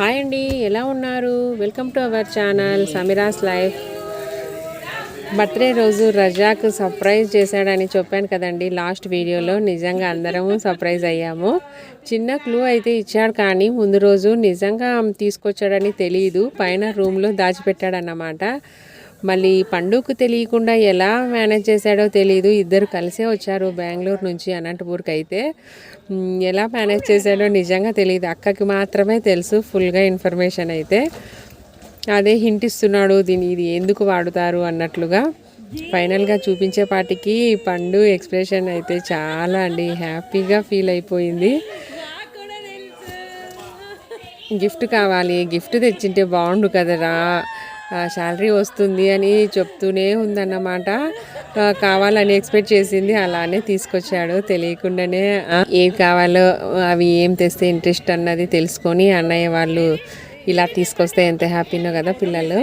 Hi అండి ఎలా ఉన్నారు? Welcome to our channel Sameera's life birthday రోజు రజాకు సర్ప్రైజ్ చేశాడని చెప్పాను కదండి. లాస్ట్ వీడియోలో నిజంగా అందరము సర్ప్రైజ్ అయ్యాము. చిన్న క్లూ అయితే ఇచ్చాడు కానీ ముందు రోజు నిజంగా తీసుకొచ్చాడని తెలియదు పైన రూమ్లో దాచిపెట్టాడన్నమాట. మళ్ళీ పండుగకు తెలియకుండా ఎలా మేనేజ్ చేశాడో తెలియదు ఇద్దరు కలిసే వచ్చారు బెంగళూరు నుంచి అనంతపూర్కి అయితే. ఎలా మేనేజ్ చేశాడో నిజంగా తెలియదు అక్కకి మాత్రమే తెలుసు ఫుల్గా ఇన్ఫర్మేషన్ అయితే. అదే హింట్ ఇస్తున్నాడు దీని ఇది ఎందుకు వాడుతారు అన్నట్లుగా. ఫైనల్గా చూపించే పాటికి పండు ఎక్స్ప్రెషన్ అయితే చాలా అండి. హ్యాపీగా ఫీల్ అయిపోయింది. గిఫ్ట్ కావాలి. గిఫ్ట్ తెచ్చింటే బాగుండు కదరా. శాలరీ వస్తుంది అని చెప్తూనే ఉందన్నమాట. కావాలని ఎక్స్పెక్ట్ చేసింది అలానే తీసుకొచ్చాడు. తెలియకుండానే ఏవి కావాలో అవి ఏం తెస్తే ఇంట్రెస్ట్ అన్నది తెలుసుకొని అన్నయ్య వాళ్ళు ఇలా తీసుకొస్తే ఎంత హ్యాపీనో కదా పిల్లలు.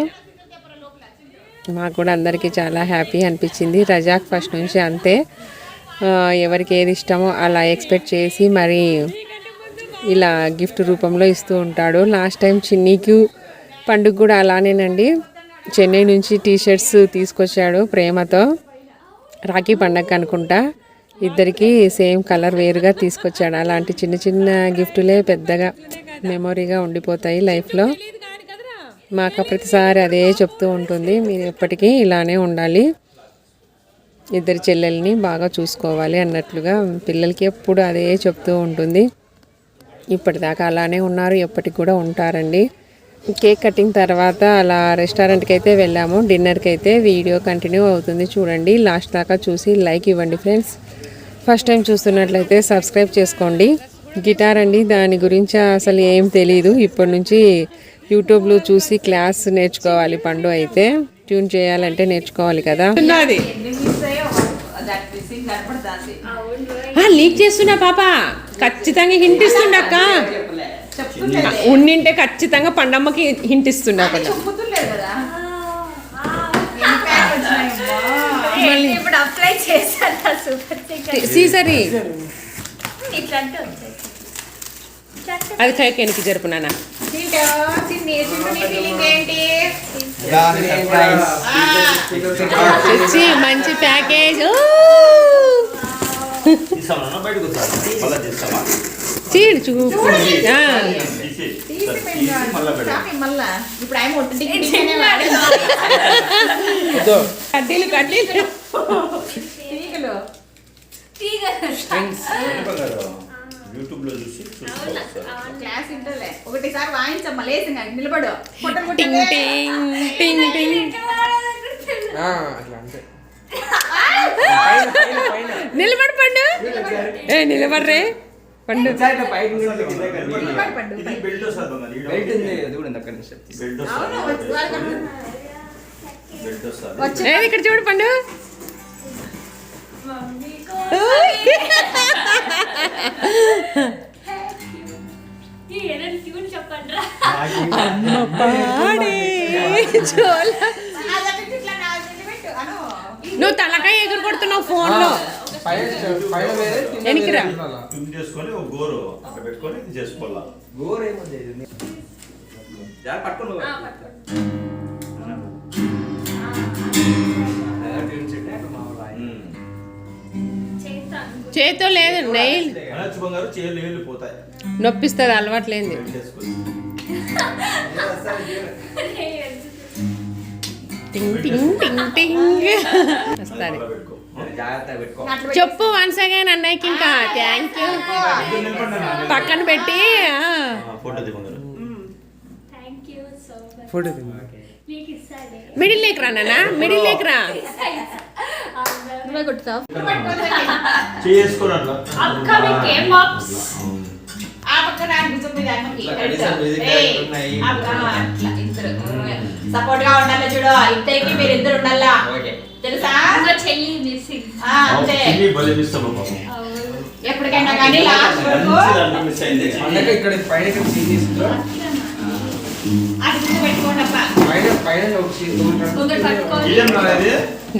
మాకు కూడా అందరికీ చాలా హ్యాపీ అనిపించింది. రజాక్ ఫస్ట్ నుంచి అంతే. ఎవరికి ఏది ఇష్టమో అలా ఎక్స్పెక్ట్ చేసి మరి ఇలా గిఫ్ట్ రూపంలో ఇస్తూ ఉంటాడు. లాస్ట్ టైం చిన్నీకి పండుగ కూడా అలానేనండి. చెన్నై నుంచి టీ షర్ట్స్ తీసుకొచ్చాడు ప్రేమతో. రాఖీ పండగ అనుకుంటా. ఇద్దరికి సేమ్ కలర్ వేరుగా తీసుకొచ్చాడు. అలాంటి చిన్న చిన్న గిఫ్టులే పెద్దగా మెమొరీగా ఉండిపోతాయి లైఫ్లో. మాకు ప్రతిసారి అదే చెప్తూ ఉంటుంది. మీరు ఎప్పటికీ ఇలానే ఉండాలి. ఇద్దరు చెల్లెల్ని బాగా చూసుకోవాలి అన్నట్లుగా పిల్లలకి ఎప్పుడు అదే చెప్తూ ఉంటుంది. ఇప్పటిదాకా అలానే ఉన్నారు. ఎప్పటికి కూడా ఉంటారండి. కేక్ కటింగ్ తర్వాత అలా రెస్టారెంట్కి అయితే వెళ్ళాము. డిన్నర్కి అయితే వీడియో కంటిన్యూ అవుతుంది చూడండి. లాస్ట్ దాకా చూసి లైక్ ఇవ్వండి ఫ్రెండ్స్. ఫస్ట్ టైం చూస్తున్నట్లయితే సబ్స్క్రైబ్ చేసుకోండి. గిటార్ అండి దాని గురించి అసలు ఏం తెలియదు ఇప్పటి నుంచి యూట్యూబ్లో చూసి క్లాస్ నేర్చుకోవాలి పండు అయితే. ట్యూన్ చేయాలంటే నేర్చుకోవాలి కదా. లీక్ చేస్తున్నా పాప. ఖచ్చితంగా హింట్ ఇస్తుండక్క ఉండింటే ఖచ్చితంగా పండమ్మకి హింట్ సూపర్ సిక్స్ సీసరి. అది కైకి వెనక్కి జరుపునానా తెచ్చి మంచి ప్యాకేజ్ ఆయన కడ్డీలు కడ్డీలు. యూట్యూబ్లో చూసి చూసుకోవాలి క్లాస్ ఇంటర్లే ఒకటిసారి వాయించమ్మా లేసి ఇంకా నిలబడు. పొట్టలు టింగ్ టింగ్ టింగ్ టింగ్. అట్లా అంతే. నిలబడి పండు. ఏ నిలబడరే. పండు. పైకి ఇది బెల్ట్ వస్తుంది బంగారు ఈడ బయట ఉంది అది కూడా ఉంది అక్కడ నుంచి బెల్ట్ వస్తుంది. బెల్ట్ వస్తుంది. ఏ ఇక్కడ చూడు పండు. పాడే. చోల నువ్వు తలకాయ ఎగురు కొడుతున్నావు చేసుకొని ఒక గోరు అక్కడ పెట్టుకొని ఇది చేసుకోవాలా? గోరు ఏముంది? జాగ్రత్త. చేతితో లేదు నెయిల్ నొప్పిస్తుంది అలవాట్లేంది. టింగ్ టింగ్ టింగ్ టింగ్. వస్తుంది. చెప్పు వన్స్ అగైన్ అన్నయ్యకి ఇంకా. Thank you. పక్కన పెట్టి ఫోటో మిడిల్ లేక్ రా నాన్న? మిడిల్ లేక్ రా? నువ్వే కొట్టుతావు. సపోర్ట్గా ఉండాలి చూడు. ఇద్దరికి మీరు ఇద్దరు ఉండాలా? ఓకే. తెలుసా? చెల్లి. ఎప్పటికైనా కానీ లాస్ట్ వరకు ఇక్కడ పైన ఇది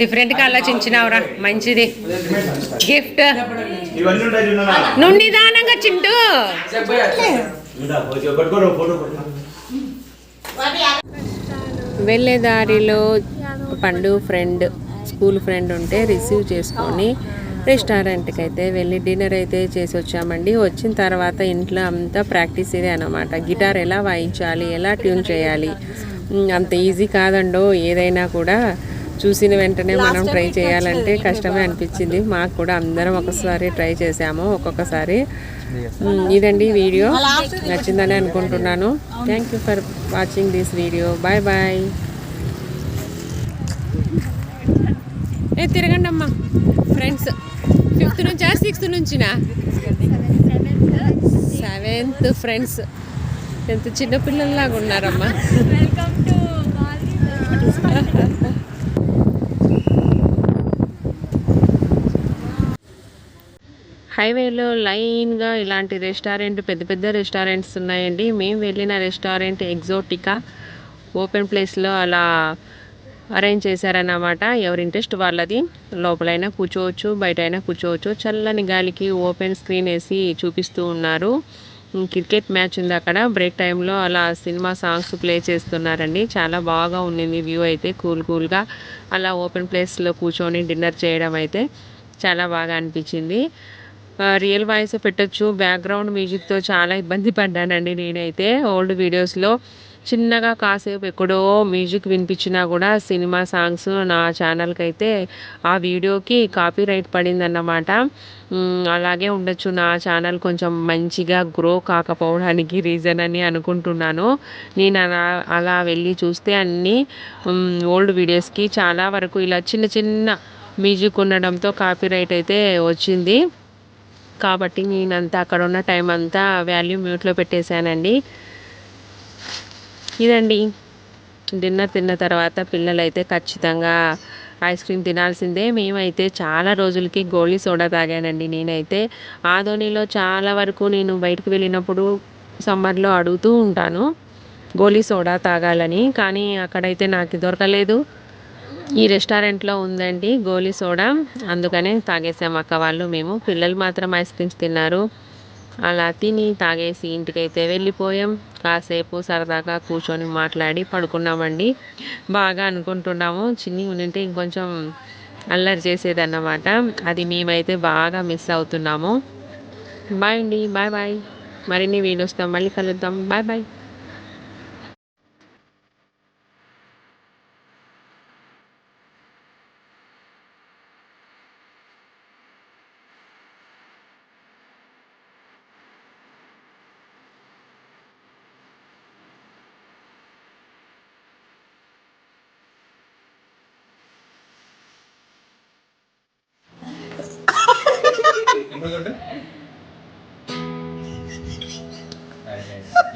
డిఫరెంట్గా ఆలోచించినావురా మంచిది. గిఫ్ట్ నువ్వు నిదానంగా చింటూ. వెళ్ళే దారిలో పండు ఫ్రెండ్. స్కూల్ ఫ్రెండ్ ఉంటే రిసీవ్ చేసుకొని రెస్టారెంట్కి అయితే వెళ్ళి డిన్నర్ అయితే చేసి వచ్చామండి. వచ్చిన తర్వాత ఇంట్లో అంతా ప్రాక్టీస్ ఇదే అనమాట గిటార్ ఎలా వాయించాలి ఎలా ట్యూన్ చేయాలి? అంత ఈజీ కాదండో ఏదైనా కూడా చూసిన వెంటనే మనం ట్రై చేయాలంటే కష్టమే అనిపించింది. మాకు కూడా అందరం ఒకసారి ట్రై చేసాము ఒక్కొక్కసారి. ఇదండి వీడియో. నచ్చిందని అనుకుంటున్నాను. Thank you for watching this video bye bye ఏ తిరగండి అమ్మా ఫ్రెండ్స్ ఫిఫ్త్ నుంచా సిక్స్త్ నుంచినా? సెవెంత్ ఫ్రెండ్స్ ఎంత ఉన్నారమ్మా వెల్కమ్ ఉన్నారమ్మా. హైవేలో లైన్గా ఇలాంటి రెస్టారెంట్ పెద్ద పెద్ద రెస్టారెంట్స్ ఉన్నాయండి. మేము వెళ్ళిన రెస్టారెంట్ ఎగ్జోటికా ఓపెన్ ప్లేస్లో అలా అరేంజ్ చేశారన్నమాట. ఎవరి ఇంట్రెస్ట్ వాళ్ళది. లోపలైనా కూర్చోవచ్చు బయట అయినా కూర్చోవచ్చు. చల్లని గాలికి ఓపెన్ స్క్రీన్ వేసి చూపిస్తూ ఉన్నారు. క్రికెట్ మ్యాచ్ ఉంది అక్కడ. బ్రేక్ టైంలో అలా సినిమా సాంగ్స్ ప్లే చేస్తున్నారండి. చాలా బాగా ఉండింది వ్యూ అయితే. కూల్ కూల్గా అలా ఓపెన్ ప్లేస్లో కూర్చొని డిన్నర్ చేయడం అయితే చాలా బాగా అనిపించింది. రియల్ వాయిస్ పెట్టొచ్చు. బ్యాక్గ్రౌండ్ మ్యూజిక్తో చాలా ఇబ్బంది పడ్డానండి నేనైతే ఓల్డ్ వీడియోస్లో చిన్నగా కాసేపు ఎక్కడో మ్యూజిక్ వినిపించినా కూడా సినిమా సాంగ్స్ నా ఛానల్కి అయితే ఆ వీడియోకి కాపీ రైట్ పడిందన్నమాట. అలాగే ఉండొచ్చు. నా ఛానల్ కొంచెం మంచిగా గ్రో కాకపోవడానికి రీజన్ అని అనుకుంటున్నాను. నేను అలా అలా వెళ్ళి చూస్తే అన్నీ ఓల్డ్ వీడియోస్కి చాలా వరకు ఇలా చిన్న చిన్న మ్యూజిక్ ఉండడంతో కాపీ రైట్ అయితే వచ్చింది. కాబట్టి నేనంతా అక్కడ ఉన్న టైం అంతా వాల్యూ మ్యూట్లో పెట్టేశానండి. ఇదండి. డిన్నర్ తిన్న తర్వాత పిల్లలైతే ఖచ్చితంగా ఐస్ క్రీమ్ తినాల్సిందే. మేమైతే చాలా రోజులకి గోళీ సోడా తాగానండి నేనైతే. ఆధోనిలో చాలా వరకు నేను బయటకు వెళ్ళినప్పుడు సమ్మర్లో అడుగుతూ ఉంటాను గోళీ సోడా తాగాలని. కానీ అక్కడైతే నాకు దొరకలేదు. ఈ రెస్టారెంట్లో ఉందండి గోలీ సోడా. అందుకనే తాగేసాం అక్క వాళ్ళు మేము. పిల్లలు మాత్రం ఐస్ క్రీమ్స్ తిన్నారు. అలా తిని తాగేసి ఇంటికైతే వెళ్ళిపోయాం. కాసేపు సరదాగా కూర్చొని మాట్లాడి పడుకున్నామండి. బాగా అనుకుంటున్నాము. చిన్ని ఉండింటే ఇంకొంచెం అల్లరి చేసేదన్నమాట. అది మేమైతే బాగా మిస్ అవుతున్నాము. బాయ్ అండి. Bye bye. మరిన్ని వీడియోస్తో మళ్ళీ కలుద్దాం. Bye bye.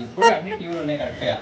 ఇప్పుడు అన్ని టీవీలు ఉన్నాయి కరెక్ట్గా